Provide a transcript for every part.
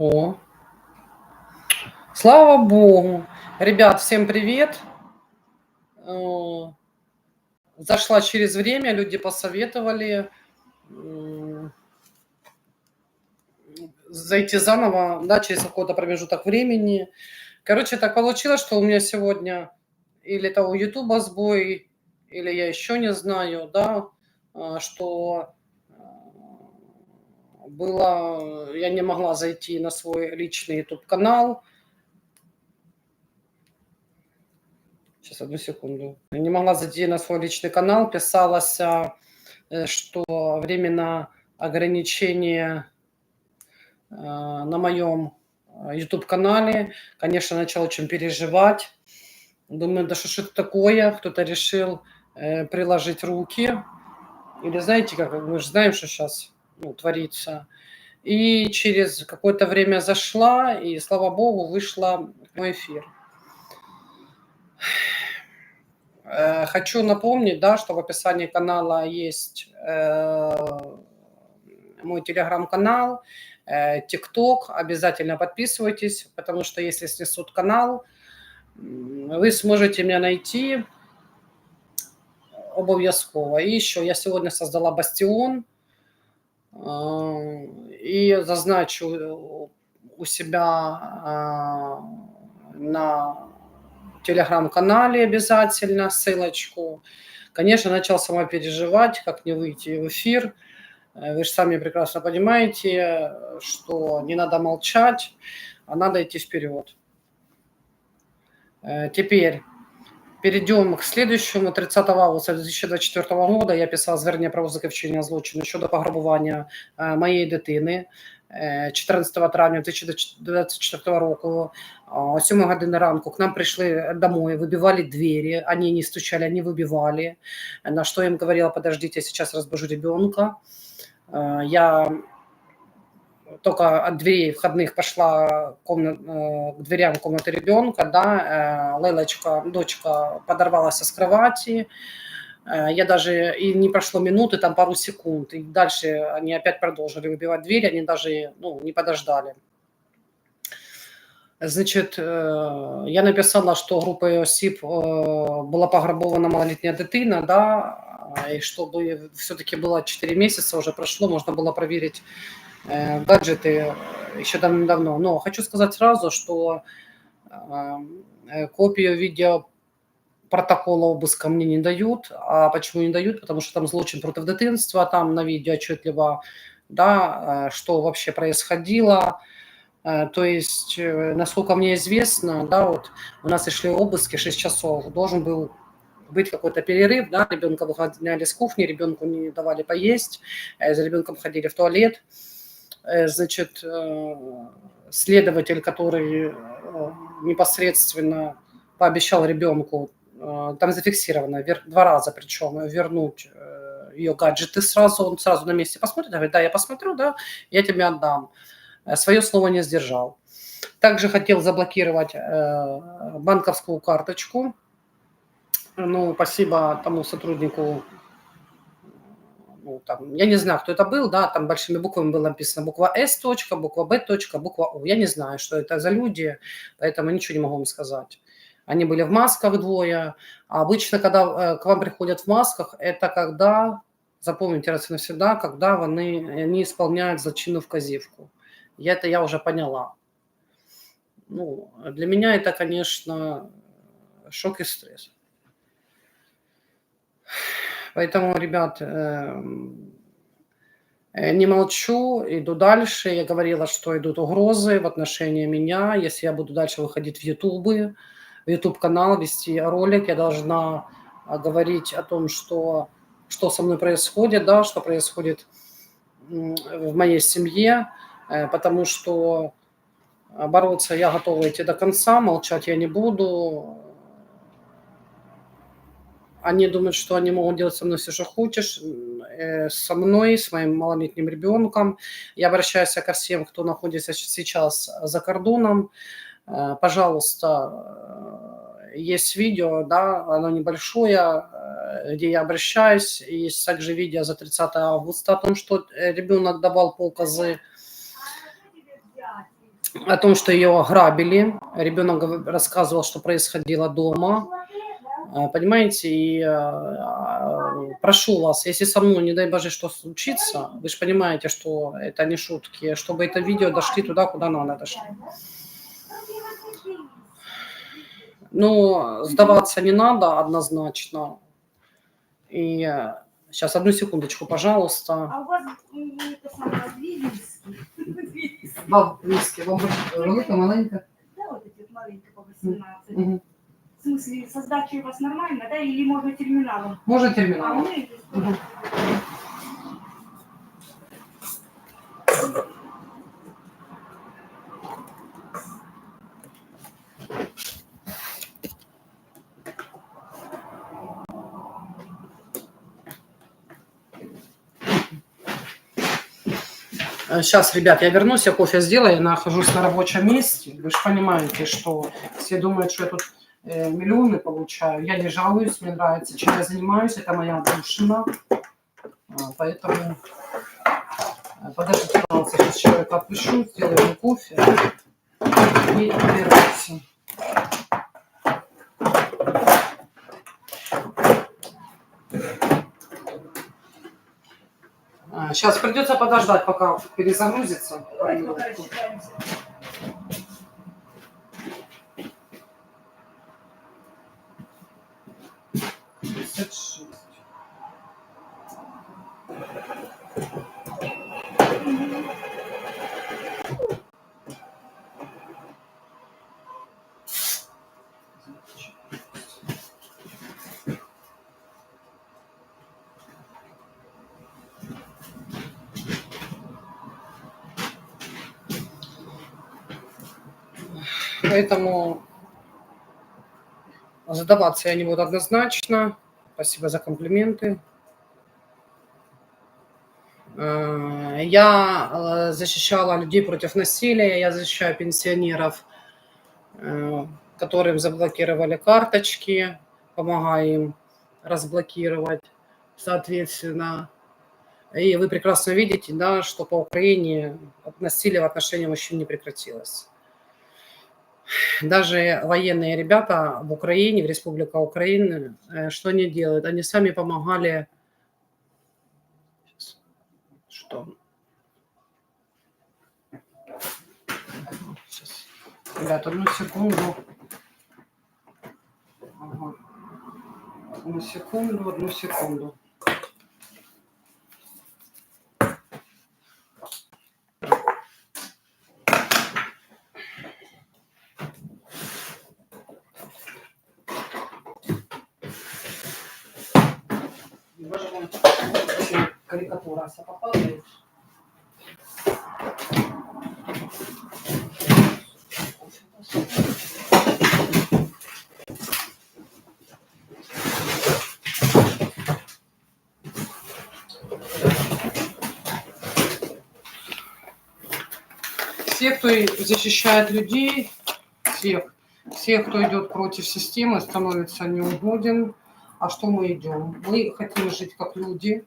О, слава богу. Ребят, всем привет. Э, Зашла через время, люди посоветовали зайти заново, да, через какой-то промежуток времени. Короче, так получилось, что у меня сегодня или это у Ютуба сбой, или я еще не знаю, да, а, что э, было, я не могла зайти на свой личный YouTube канал. Сейчас, одну секунду. Я не могла зайти на свой личный канал. Писалось, э, что временно ограничение а, на моем YouTube-канале. Конечно, начала очень переживать. Думаю, да что ж это такое? Кто-то решил э, приложить руки. Или знаете, как мы же знаем, что сейчас ну, творится. И через какое-то время зашла, и, слава богу, вышла в мой эфир. Э, Хочу напомнить, да, что в описании канала есть э, мой телеграм-канал, э, ТикТок. Обязательно подписывайтесь, потому что если снесут канал, вы сможете меня найти обов'язково. И еще я сегодня создала бастион и зазначу у себя э, на телеграм-канале обязательно ссылочку. Конечно, начал сама переживать, как не выйти в эфир. Э, Вы же сами прекрасно понимаете, что не надо молчать, а надо идти вперед. Э, Теперь перейдем к следующему. 30 августа 2024 года я писала звернення про ознаки вчинення злочину щодо пограбування е, моєї дитини. Е, 14 травня 2024 року о 7 години ранку к нам пришли домой, выбивали двери, они не стучали, они выбивали, на что я им говорила, подождите, я сейчас разбужу ребенка. Э, Я только от дверей входных пошла комна- э, к дверям комнаты ребенка, да, э, Лелочка, дочка подорвалась с кровати, Э, я даже, и не прошло минуты, там пару секунд, и дальше они опять продолжили выбивать двери, они даже, ну, не подождали. Значит, э, я написала, що групою осіб е, була пограбована малолітня дитина, да, і щоб все-таки было 4 месяца уже прошло, можно было проверить э, гаджеты еще давно. Но хочу сказать сразу, что э, копию видео протокола обыска мне не дают. А почему не дают? Потому что там злочин против дитинства, там на видео отчетливо, да, э, что вообще происходило. Э, То есть, э, насколько мне известно, да, вот у нас и шли обыски 6 часов, должен был быть какой-то перерыв, да, ребенка выгоняли с кухни, ребенку не давали поесть, э, за ребенком ходили в туалет. Э, Значит, э, следователь, который э, непосредственно пообещал ребенку, там зафиксировано, два раза причем, вернуть ее гаджеты сразу, он сразу на месте посмотрит, говорит, да, я посмотрю, да, я тебе отдам. Свое слово не сдержал. Также хотел заблокировать банковскую карточку. Ну, спасибо тому сотруднику, ну, там, я не знаю, кто это был, да, там большими буквами было написано буква С, точка, буква Б, точка, буква У. Я не знаю, что это за люди, поэтому ничего не могу вам сказать. Они были в масках двое. А обычно, когда э, к вам приходят в масках, это когда, запомните раз и навсегда, когда они, они исполняют зачинную вказівку. Я это я уже поняла. Ну, для меня это, конечно, шок и стресс. Поэтому, ребят, эм, э, не молчу, иду дальше. Я говорила, что идут угрозы в отношении меня. Если я буду дальше выходить в Ютубы, в YouTube-канал, вести ролик, я должна а, говорить о том, что, что со мной происходит, да, что происходит в моей семье, э, потому что бороться я готова идти до конца, молчать я не буду. Они думают, что они могут делать со мной все, что хочешь, э, со мной, с моим малолетним ребенком. Я обращаюсь ко всем, кто находится сейчас за кордоном. Э, Пожалуйста, э, есть видео, да, оно небольшое, где я обращаюсь. Есть также видео за 30 августа о том, что ребенок давал показы. о том, что ее ограбили. Ребенок рассказывал, что происходило дома. А, Понимаете, и а, прошу вас, если со мной, не дай боже, что случится, вы же понимаете, что это не шутки, чтобы это видео дошли туда, куда надо дошли. Ну, сдаваться не надо однозначно. И сейчас, одну секундочку, пожалуйста. А у вас это самое Вильнюсский? Вильнюсский. Вам миски, вам велика, маленька? Да, вот эти маленькие по 18. В смысле, со сдачей у вас нормально, да? Или можно терминалом? Може А термінал? мы... Сейчас, ребят, я вернусь, я кофе сделаю, я нахожусь на рабочем месте. Вы же понимаете, что все думают, что я тут э, миллионы получаю. Я не жалуюсь, мне нравится, чем я занимаюсь, это моя отдушина. А, Поэтому э, подождите, пожалуйста, сейчас человека отпишу, сделаю кофе и вернусь. Сейчас придется подождать, пока перезагрузится. Давайте пока рассчитаемся. Поэтому задаваться я не буду однозначно. Спасибо за комплименты. Э, Я э, защищала людей против насилия, я защищаю пенсионеров, э, которым заблокировали карточки, помогаю им разблокировать, соответственно. И вы прекрасно видите, да, что по Украине насилие в отношении мужчин не прекратилось. Даже военные ребята в Украине, в Республика Украина, э, что они делают? Они сами помогали... Что? Сейчас. Ребят, одну секунду. Одну секунду, одну секунду. Боже мой, очень вся попадает. Все, кто защищает людей, всех, всех, кто идет против системы, становится неугоден. А что мы идем? Мы хотим жить как люди,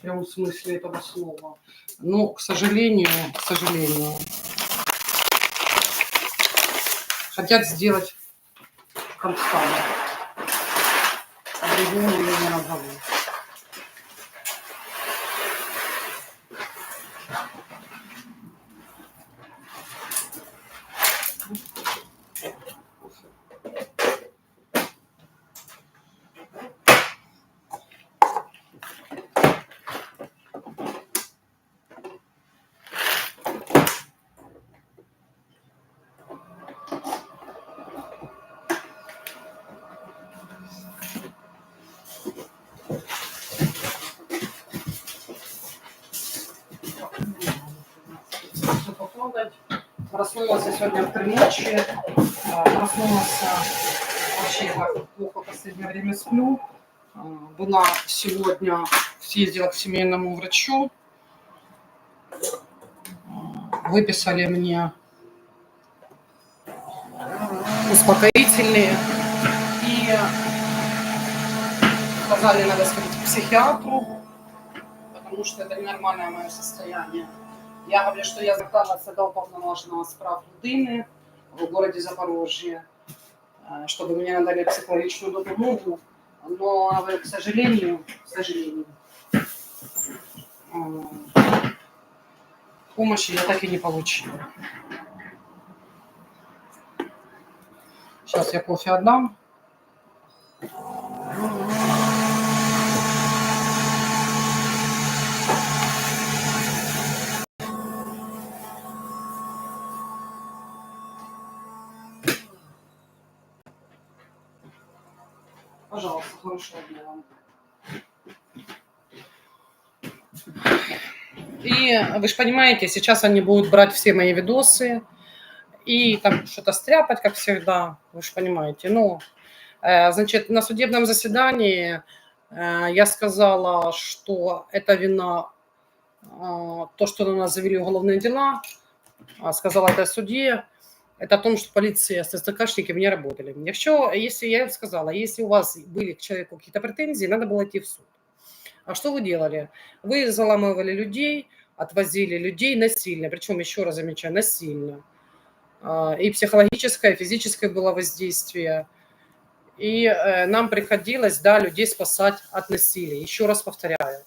в прямом смысле этого слова. Но, к сожалению, к сожалению, хотят сделать Константу. А другому я не назову. Проснулась я сегодня в три ночи. А, Проснулась а, вообще так плохо в последнее время сплю. А, Была сегодня, съездила к семейному врачу. А, Выписали мне успокоительные. И сказали, надо сходить к психиатру, потому что это ненормальное мое состояние. Я говорю, що я зверталася до уповноваженого з прав людини в городе Запорожье, э, чтобы мне надали психологическую допомогу. Но, говорю, к сожалению, к сожалению, э, помощи я так и не получила. Сейчас я кофе отдам. Вы же понимаете, сейчас они будут брать все мои видосы и там что-то стряпать, как всегда, вы же понимаете. Ну, э, значит, на судебном заседании э, я сказала, что это вина э, то, что на нас завели уголовные дела, а сказала это судье, это о том, что полиция с СТКшниками не работали. Якщо, если я сказала, если у вас были к человеку какие-то претензии, надо было идти в суд. А что вы делали? Вы заламывали людей, отвозили людей насильно, причем, еще раз замечаю, насильно. А, И психологическое, и физическое было воздействие. И э, нам приходилось, да, людей спасать от насилия. Еще раз повторяю,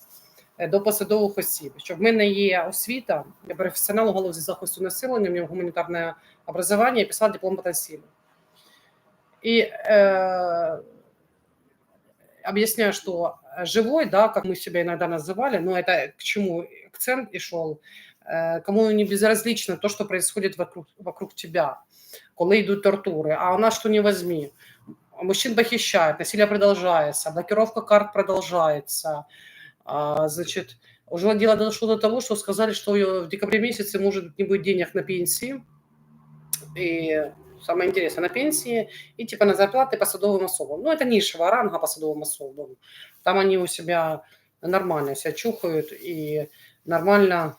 е, до посадових осіб. Що в мене є освіта, я професіонал у галузі захисту населення, у мене гуманітарне образование, я писала диплом по насилию. И э, объясняю, что живой, да, как мы себя иногда называли, но это к чему акцент и шел, э, кому не безразлично то, что происходит вокруг, вокруг тебя, коли йдуть тортури, а у нас что не возьми. Мужчин похищают, насилие продолжается, блокировка карт продолжается. А, значит, уже дело дошло до того, что сказали, что в декабре месяце может не быть денег на пенсии, и самое интересное, на пенсии и типа на зарплаты посадовым особам. Ну, это низшего ранга посадовым особам. Там они у себя нормально себя чухают и нормально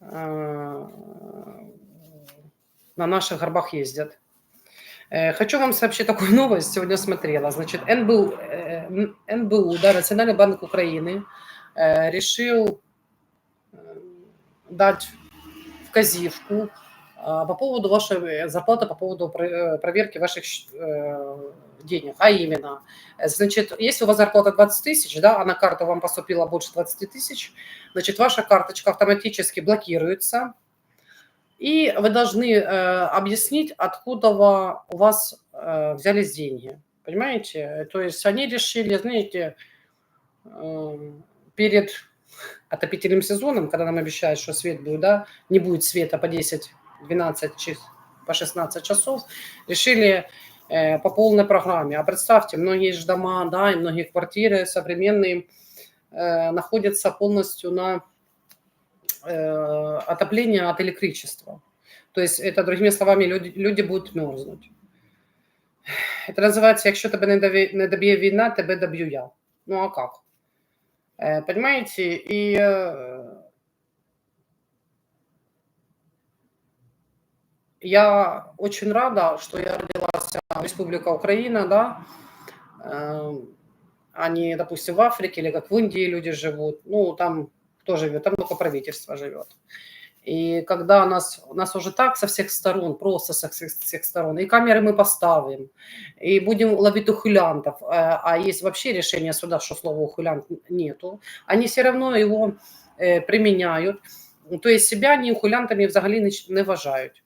э, на наших горбах ездят. Э, Хочу вам сообщить такую новость. Сегодня смотрела. Значит, НБУ, э, НБУ да, Национальный банк Украины, решил дать вказивку по поводу вашей зарплаты, по поводу про- проверки ваших денег. А именно, э, значит, если у вас зарплата 20 тысяч, да, а на карту вам поступило больше 20 тысяч, значит, ваша карточка автоматически блокируется, и вы должны э, объяснить, откуда у вас э, взялись деньги. Понимаете? То есть они решили, знаете, э, перед отопительным сезоном, когда нам обещают, что свет будет, да, не будет света по 10, 12, час- по 16 часов, решили по полной программе. А представьте, многие же дома, да, и многие квартиры современные э, находятся полностью на э, отопление от электричества. То есть это, другими словами, люди, люди будут мерзнуть. Это называется, якщо тебе не, дави, не доб'є війна, тебе доб'ю я. Ну а как? Э, Понимаете? И э, я очень рада, что я родилась в Республика Украина, да, а допустим, в Африке или как в Индии люди живут. Ну, там кто живет? Там только правительство живет. И когда нас, нас уже так со всех сторон, просто со всех, всех сторон, и камеры мы поставим, и будем ловить ухилянтов, э, а есть вообще решение суда, что слова ухилянт нету, они все равно его э, применяют. То есть себя они ухилянтами взагалі не, не вважають.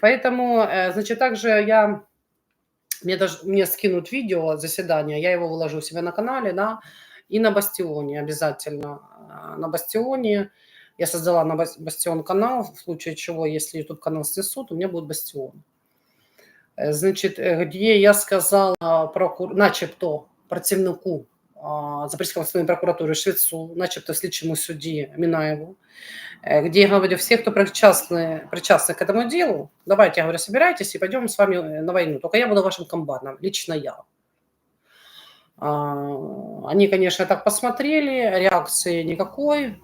Поэтому, э, значит, также я, мне, даже, мне скинут видео заседания, я его выложу у себя на канале, да, и на Бастионе обязательно. А, На Бастионе я создала на Бас- Бастион канал, в случае чего, если YouTube канал снесут, у меня будет Бастион. Э, Значит, э, где я сказала прокур... начебто працівнику а, Запорізької обласної прокуратури Швецу, начебто слідчому судді Мінаєву, э, где я говорю, все, кто причастны, причастны к этому делу, давайте, я говорю, собирайтесь и пойдем с вами э, на войну. Только я буду вашим комбатом, лично я. А, Они, конечно, так посмотрели, реакции никакой.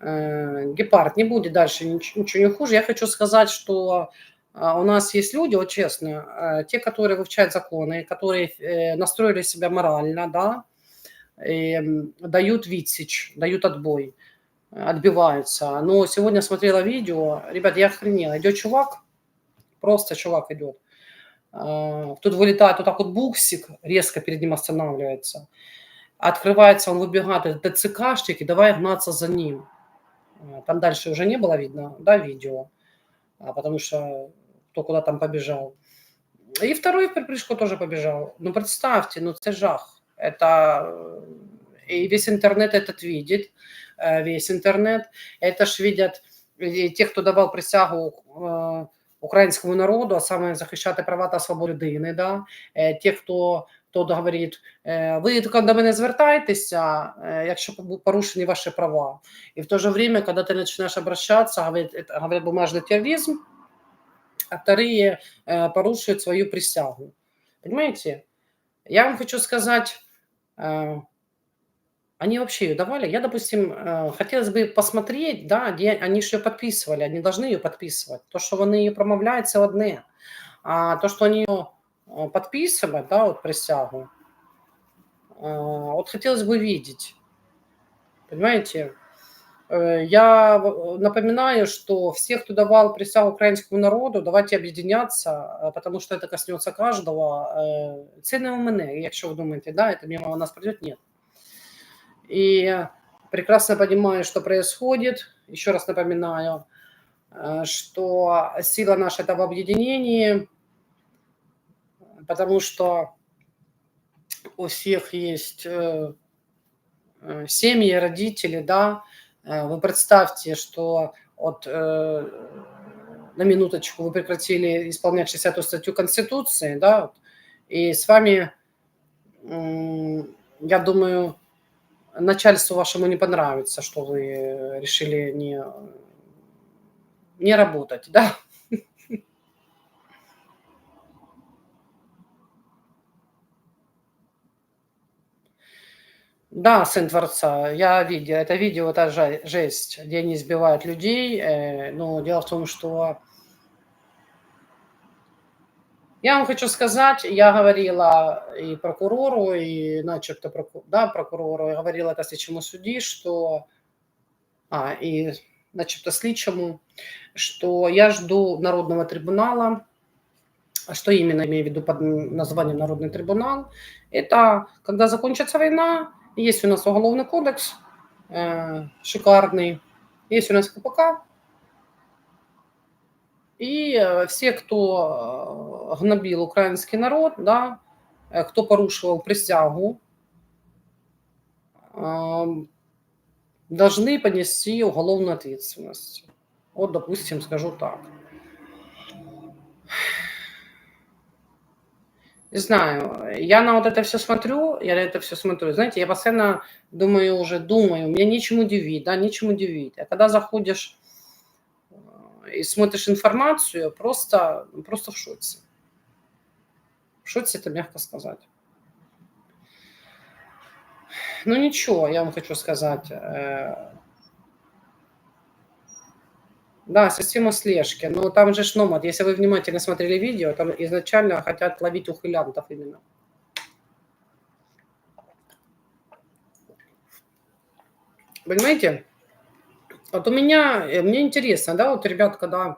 Э, Гепард не будет дальше нич- ничего не хуже. Я хочу сказать, что а, у нас есть люди, вот честно, э, те, которые выучают законы, которые э, настроили себя морально, да, эм, дают відсіч, дают отбой, э, отбиваются. Но сегодня смотрела видео, ребят, я охренела, идет чувак, просто чувак идет, А, тут вылетает вот так вот буксик, резко перед ним останавливается, открывается, он выбегает, это ТЦКшник, и давай гнаться за ним. А, Там дальше уже не было видно, да, видео, а, потому что кто куда там побежал. И второй в припрыжку тоже побежал. Ну, представьте, ну, это жах. Это... э, И весь интернет этот видит, э, весь интернет. Это ж видят і ті, хто давав присягу е, українському народу, а саме захищати права та свободу людини, да? Е, ті, хто, хто говорить, е, ви тільки до мене звертайтеся, е, якщо бу- порушені ваші права. И в то же время, когда ты начинаешь обращаться, говорят, это, говорят бумажный вторые э, порушают свою присягу. Понимаете? Я вам хочу сказать, э, они вообще ее давали. Я, допустим, э, хотелось бы посмотреть, да, где они же ее подписывали, они должны ее подписывать. То, что вони її промовляють, це одне. А то, что они ее подписывают, да, вот присягу, вот хотелось бы видеть. Понимаете? Э, Я в- напоминаю, что все, кто давал присягу украинскому народу, давайте объединяться, э, потому что это коснется каждого. Э, Це не у мене, якщо ви думаєте, да, это мимо нас пройдет, нет. И прекрасно понимаю, что происходит. Еще раз напоминаю, э, что сила наша это в объединении, потому что у всех есть э, э, семьи, родители, да. Э, Вы представьте, что вот э, на минуточку вы прекратили исполнять 60-ю статью Конституции, да, и с вами, я думаю, начальству вашему не понравится, что вы решили не, не работать, да. Да, сын Творца, я видел, это видео, это жа- жесть, где они избивают людей, э, но дело в том, что я вам хочу сказать, я говорила и прокурору, и начебто проку- да, прокурору, я говорила это слідчому судді, что, а, и начебто слідчому, что я жду Народного трибунала, А что именно имею в виду под названием Народный трибунал, это когда закончится война, есть у нас уголовный кодекс э, шикарный, есть у нас КПК, и э, все, кто э, гнобил украинский народ, да, э, кто порушивал присягу, эм, должны понести уголовную ответственность. Вот, допустим, скажу так. Не знаю, я на вот это все смотрю, я на это все смотрю, знаете, я постоянно думаю уже, думаю, меня нечем удивить, да, нечем удивить. А когда заходишь э, и смотришь информацию, просто, просто в шоке. В шоке это мягко сказать. Ну ничего, я вам хочу сказать. э, Да, система слежки. Но там же ж номад. Если вы внимательно смотрели видео, там изначально хотят ловить ухилянтов именно. Понимаете? Вот у меня, э, мне интересно, да, вот ребят, когда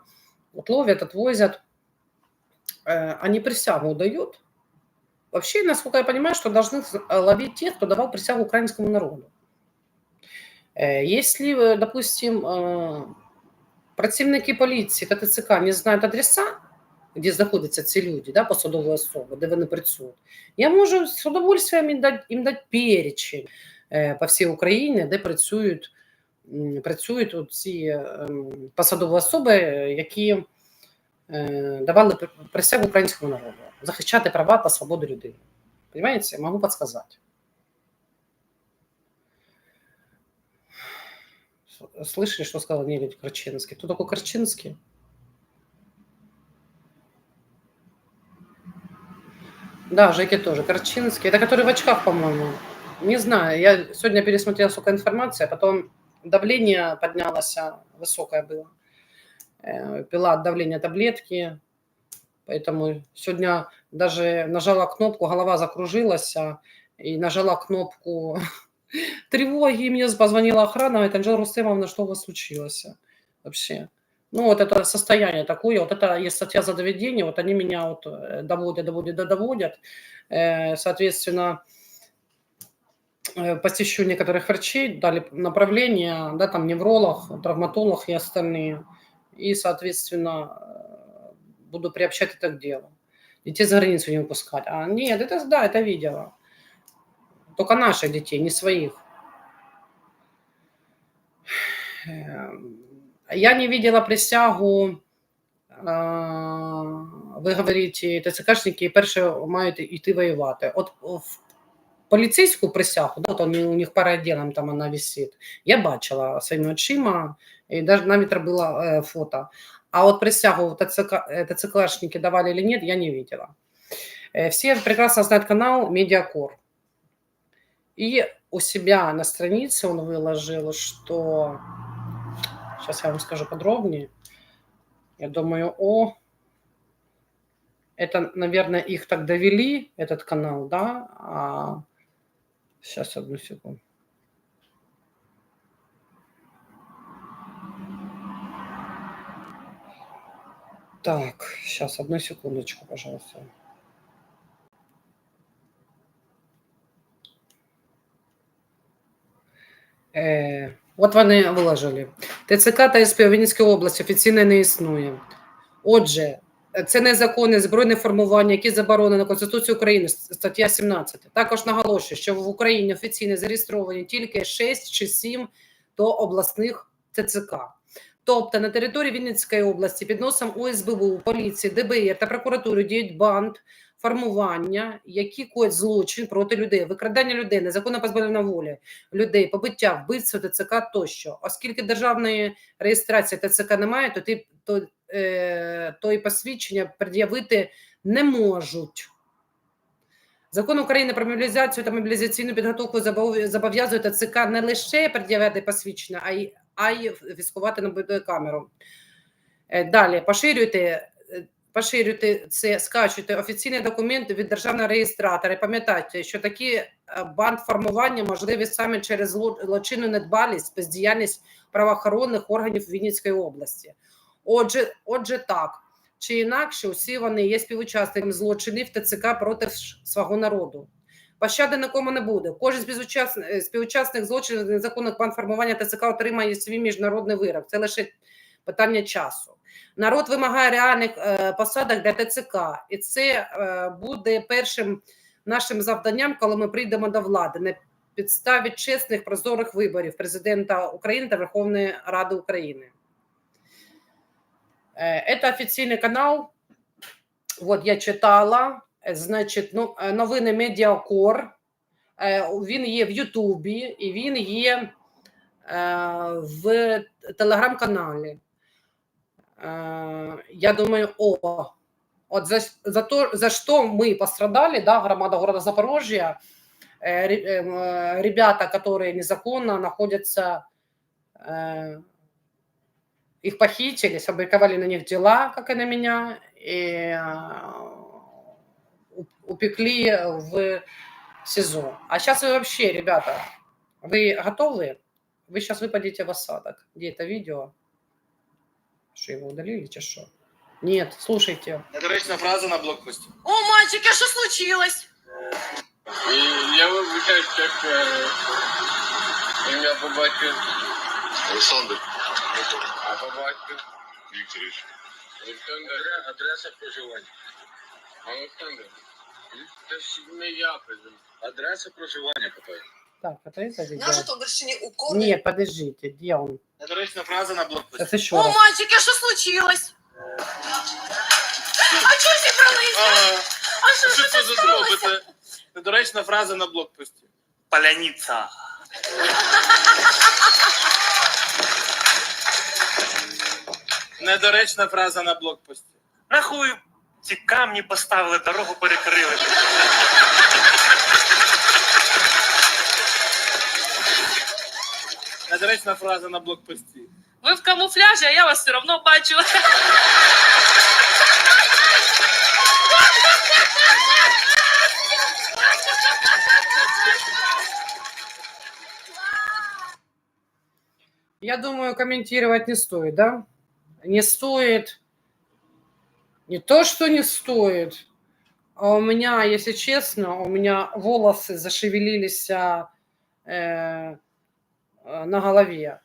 вот ловят, отвозят, э, они присягу дают. Вообще, насколько я понимаю, что должны э, ловить тех, кто давал присягу украинскому народу. Если, допустим, працівники поліції та ТЦК не знають адреса, де знаходяться ці люди, да, посадові особи, де вони працюють, я можу з удовольствием їм дати, їм дати перечень е, по всій Україні, де працюють, працюють ці ем, посадові особи, е, які е, давали присягу українському народу, захищати права та свободу людини. Понимаете? Могу подсказать. Слышали, что сказал Нелюдь Корчинский? Кто такой Корчинский? Да, Жеки тоже. Корчинский. Это который в очках, по-моему. Не знаю. Я сегодня пересмотрела столько информации, а потом давление поднялось, а, высокое было. Э, Пила от давления таблетки. Поэтому сегодня даже нажала кнопку, голова закружилась. а и нажала кнопку тревоги, мне позвонила охрана, говорит, Анжела Рустемовна, что у вас случилось вообще? Ну, вот это состояние такое, вот это есть статья за доведение, вот они меня вот э, доводят, доводят, доводят, Э, соответственно, э, посещу некоторых врачей, дали направление, да, там невролог, травматолог и остальные, и, соответственно, буду приобщать это к делу. Детей за границу не выпускать. А нет, это, да, это видела. Только наших детей, не своих. Я не видела присягу, ви говорите, ТЦКшники перше мають йти воювати. От в поліцейську присягу, да, вони, у них по відділам там вона висить, я бачила своїми очима, і навіть, робила е, фото. А от присягу ТЦК, е, ТЦКшники давали или нет, я не видела. Э, Все прекрасно знают канал Медиакор. И у себя на странице он выложил, что... Сейчас я вам скажу подробнее. Я думаю, о, это, наверное, их так довели, этот канал, да? А... Сейчас, одну секунду. Так, сейчас, одну секундочку, пожалуйста. Е, от вони виложили. ТЦК та СП у Вінницькій області офіційно не існує. Отже, це незаконне збройне формування, яке заборонено Конституцією України, стаття 17. Також наголошую, що в Україні офіційно зареєстровані тільки 6 чи 7 до обласних ТЦК. Тобто на території Вінницької області під носом ОСБУ, поліції, ДБР та прокуратури діють банд формування, які коять злочин проти людей, викрадання людей, незаконне позбавлення волі людей, побиття, вбивство ТЦК тощо. Оскільки державної реєстрації ТЦК немає, то ти то, е, то і посвідчення пред'явити не можуть. Закон України про мобілізацію та мобілізаційну підготовку зобов'язує ТЦК не лише пред'являти посвідчення, а й, а й військувати на камеру. Е, Далі поширюйте, поширюйте це, скачуйте офіційні документи від державного реєстратора. І пам'ятайте, що такі е, бандформування можливі саме через злочинну недбалість, бездіяльність правоохоронних органів Вінницької області. Отже, отже, так чи інакше, усі вони є співучасниками злочинів ТЦК проти свого народу. Пощади нікому не буде. Кожен співучасник, співучасник злочинів незаконних бандформування ТЦК отримає свій міжнародний вирок. Це лише питання часу. Народ вимагає реальних е, посадок для ТЦК, і це е, буде першим нашим завданням, коли ми прийдемо до влади на підставі чесних прозорих виборів президента України та Верховної Ради України. Е, Это офіційний канал. От я читала. Значить, ну, новини Медіакор. Він є в Ютубі і він є в телеграм-каналі. Е, Я думаю, о, от за, за, то, за что мы пострадали, да, громада города Запорожья, э, э, ребята, которые незаконно находятся, э, их похитили, сфабриковали на них дела, как и на меня, и э, упекли в СИЗО. А сейчас вы вообще, ребята, вы готовы? Вы сейчас выпадете в осадок. Где это видео? Что его удалили, че что? Нет, слушайте. Недоречна фраза на блокпості. О, мальчик, а що случилось? І я вибачаюсь, як е, ім'я по батьку. Олександр А по батьку. Вікторович. Олександр. Адреса проживання. Олександр. Це ж не я призив. Адреса проживання питаю. Так, это это видео? На Житомирщині у Корни. Нет, подождите, где он? Недоречна фраза на блокпості. Сейчас еще О, раз. мальчик, а що случилось? А чого зібралися? А, А що, що що це це за сталося? зробите? Недоречна фраза на блокпості. Поляница. Недоречна фраза на блокпості. Нахуй ці камні поставили, дорогу перекрили. Недоречна фраза на блокпості. Ви в камуфляжі, а я вас все одно бачу. Я думаю, комментировать не стоит, да? Не стоит. Не то, что не стоит. А у меня, если честно, у меня волосы зашевелились а, э, на голове.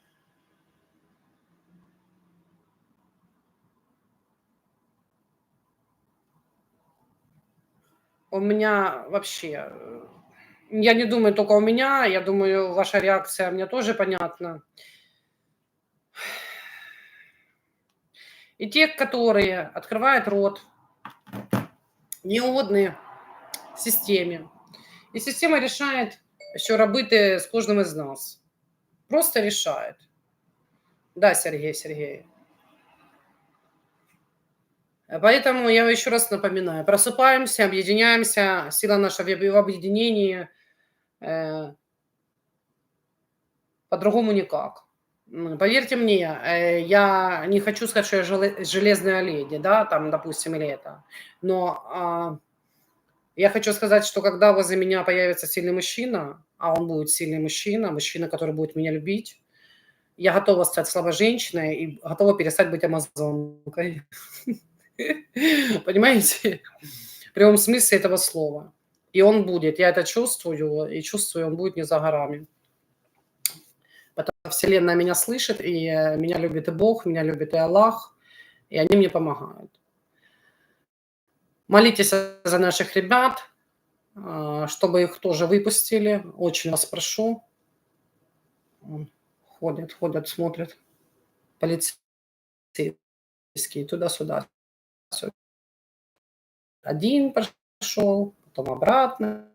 У меня вообще... э, Я не думаю только у меня, я думаю, ваша реакция мне тоже понятна. И те, которые открывают рот, неугодны системе. І система рішає, що робити з кожним із нас. Просто рішає. Да, Сергей, Сергей. Поэтому я еще раз напоминаю, просыпаемся, объединяемся, сила наша в объединении, э, по-другому никак. Поверьте мне, э, я не хочу сказать, что я желе- железная леди, да, там, допустим, или это, но а, я хочу сказать, что когда возле меня появится сильный мужчина, а он будет сильный мужчина, мужчина, который будет меня любить, я готова стать слабой женщиной и готова перестать быть амазонкой. Понимаете? В прямом смысле этого слова. И он будет, я это чувствую, и чувствую, он будет не за горами. Потому что Вселенная меня слышит, и меня любит и Бог, меня любит и Аллах, и они мне помогают. Молитесь за наших ребят, а, чтобы их тоже выпустили. Очень вас прошу. Ходят, ходят, смотрят. Полицейские туда-сюда. Один пошел, потом обратно.